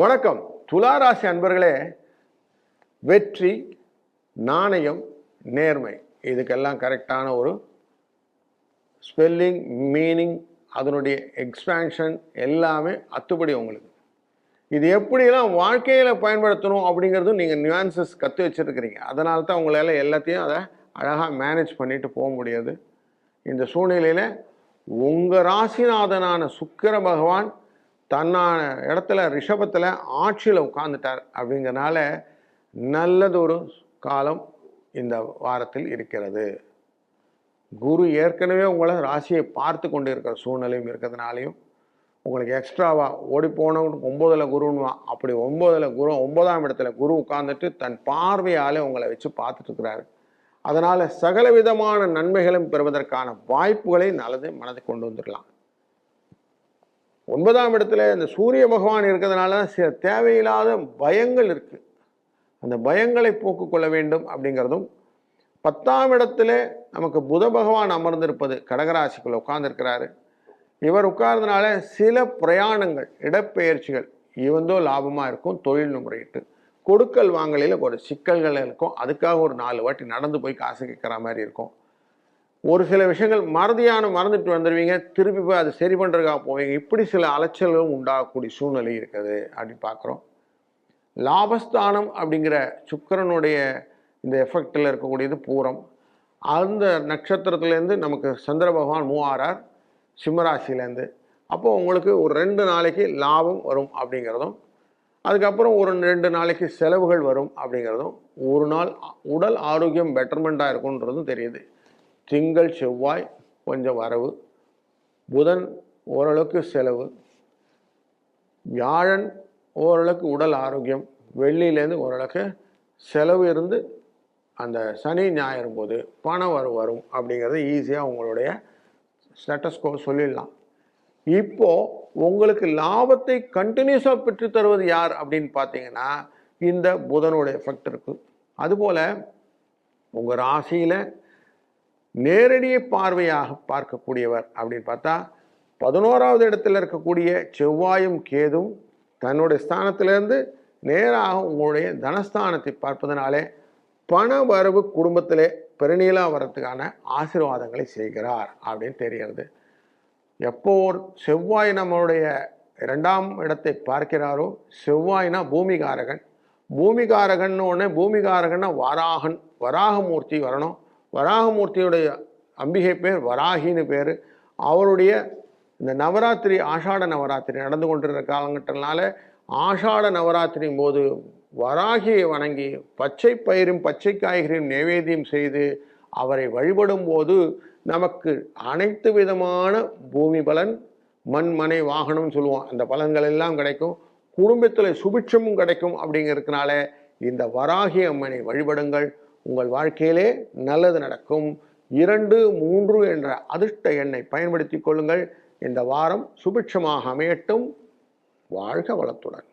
வணக்கம். துளாராசி அன்பர்களே வெற்றி நாணயம் நேர்மை. இதுக்கெல்லாம் கரெக்டான ஒரு ஸ்பெல்லிங் மீனிங் அதனுடைய எக்ஸ்பேன்ஷன் எல்லாமே அத்துப்படி உங்களுக்கு. இது எப்படிலாம் வாழ்க்கையில் பயன்படுத்தணும் அப்படிங்கிறதும் நீங்கள் நியூஆன்சஸ் கற்று வச்சுருக்கிறீங்க. அதனால தான் உங்களால் எல்லாத்தையும் அதை அழகாக மேனேஜ் பண்ணிட்டு போக முடியாது. இந்த சூழ்நிலையில் உங்கள் ராசிநாதனான சுக்கிர பகவான் தன்னான இடத்துல ரிஷபத்தில் ஆட்சியில் உட்கார்ந்துட்டார் அப்படிங்கிறனால நல்லதொரு காலம் இந்த வாரத்தில் இருக்கிறது. குரு ஏற்கனவே உங்களை ராசியை பார்த்து கொண்டு இருக்கிற சூழ்நிலையும் இருக்கிறதுனாலையும் உங்களுக்கு எக்ஸ்ட்ராவா ஓடி போனவனுக்கு ஒம்போதில் குருன்னுவான் அப்படி ஒம்போதில் குரு ஒன்பதாம் இடத்துல குரு உட்கார்ந்துட்டு தன் பார்வையாலே உங்களை வச்சு பார்த்துட்டு அதனால் சகல விதமான நன்மைகளும் பெறுவதற்கான வாய்ப்புகளை நல்லது மனதை கொண்டு வந்துடலாம். ஒன்பதாம் இடத்துல இந்த சூரிய பகவான் இருக்கிறதுனால சில தேவையில்லாத பயங்கள் இருக்குது அந்த பயங்களை போக்குக்கொள்ள வேண்டும் அப்படிங்கிறதும் பத்தாம் இடத்துல நமக்கு புத பகவான் அமர்ந்திருப்பது கடகராசிக்குள்ளே உட்கார்ந்துருக்கிறாரு. இவர் உட்கார்ந்தனால சில பிரயாணங்கள் இடப்பெயர்ச்சிகள் இவந்தோ லாபமாக இருக்கும் தொழில் முறையிட்டு கொடுக்கல் வாங்கலையில் ஒரு சிக்கல்கள் இருக்கும். அதுக்காக ஒரு நாலு வாட்டி நடந்து போய் காசு கேட்குற மாதிரி இருக்கும். ஒரு சில விஷயங்கள் மறதியான மறந்துட்டு வந்துடுவீங்க திருப்பி போய் அதை சரி பண்ணுறதுக்காக போவீங்க. இப்படி சில அலைச்சல்களும் உண்டாகக்கூடிய சூழ்நிலை இருக்குது அப்படி பார்க்குறோம். லாபஸ்தானம் அப்படிங்கிற சுக்கிரனுடைய இந்த எஃபெக்டில் இருக்கக்கூடியது பூரம். அந்த நட்சத்திரத்துலேருந்து நமக்கு சந்திர பகவான் மூவாரார் சிம்மராசிலேருந்து அப்போது உங்களுக்கு ஒரு ரெண்டு நாளைக்கு லாபம் வரும் அப்படிங்கிறதும் அதுக்கப்புறம் ஒரு ரெண்டு நாளைக்கு செலவுகள் வரும் அப்படிங்கிறதும் ஒரு நாள் உடல் ஆரோக்கியம் பெட்டர்மெண்ட்டாக இருக்குன்றதும் தெரியுது. திங்கள் செவ்வாய் கொஞ்சம் வரவு புதன் ஓரளவுக்கு செலவு வியாழன் ஓரளவுக்கு உடல் ஆரோக்கியம் வெள்ளியிலேருந்து ஓரளவுக்கு செலவு இருந்து அந்த சனி ஞாயிறு போது பணம் வரும் வரும் அப்படிங்கிறது ஈஸியாக உங்களுடைய ஸ்டேட்டஸ்கோ சொல்லிடலாம். இப்போது உங்களுக்கு லாபத்தை கண்டினியூஸாக பெற்று தருவது யார் அப்படின்னு பார்த்தீங்கன்னா இந்த புதனுடைய எஃபெக்ட் இருக்குது அதுபோல் உங்கள் ராசியில் நேரடிய பார்வையாக பார்க்கக்கூடியவர் அப்படின்னு பார்த்தா பதினோராவது இடத்துல இருக்கக்கூடிய செவ்வாயும் கேதும் தன்னுடைய ஸ்தானத்திலிருந்து நேராக உங்களுடைய தனஸ்தானத்தை பார்ப்பதனாலே பண வரவு குடும்பத்திலே பெருநீளா வரத்துக்கான ஆசீர்வாதங்களை செய்கிறார் அப்படின்னு தெரிகிறது. எப்போ செவ்வாய் நம்மளுடைய இரண்டாம் இடத்தை பார்க்கிறாரோ செவ்வாய்னா பூமிகாரகன். பூமிகாரகன்னு உடனே பூமிகாரகன்னா வராகன் வராகமூர்த்தி வரணும். வராகமூர்த்தியுடைய அம்பிகை பேர் வராகின்னு பேர். அவருடைய இந்த நவராத்திரி ஆஷாட நவராத்திரி நடந்து கொண்டிருக்கிற காலகட்டத்தினால ஆஷாட நவராத்திரியின் போது வராகியை வணங்கி பச்சை பயிரும் பச்சை காய்கறியும் நைவேத்தியம் செய்து அவரை வழிபடும் போது நமக்கு அனைத்து விதமான பூமி பலன் மண் மனை வாகனம்னு சொல்லுவோம். அந்த பலன்கள் எல்லாம் கிடைக்கும். குடும்பத்தில் சுபிட்சமும் கிடைக்கும் அப்படிங்கிறதுனால இந்த வராகி அம்மனை வழிபடுங்கள். உங்கள் வாழ்க்கையிலே நல்லது நடக்கும். இரண்டு மூன்று என்ற அதிர்ஷ்ட எண்ணை பயன்படுத்தி கொள்ளுங்கள். இந்த வாரம் சுபிட்சமாக அமையட்டும். வாழ்க வளத்துடன்.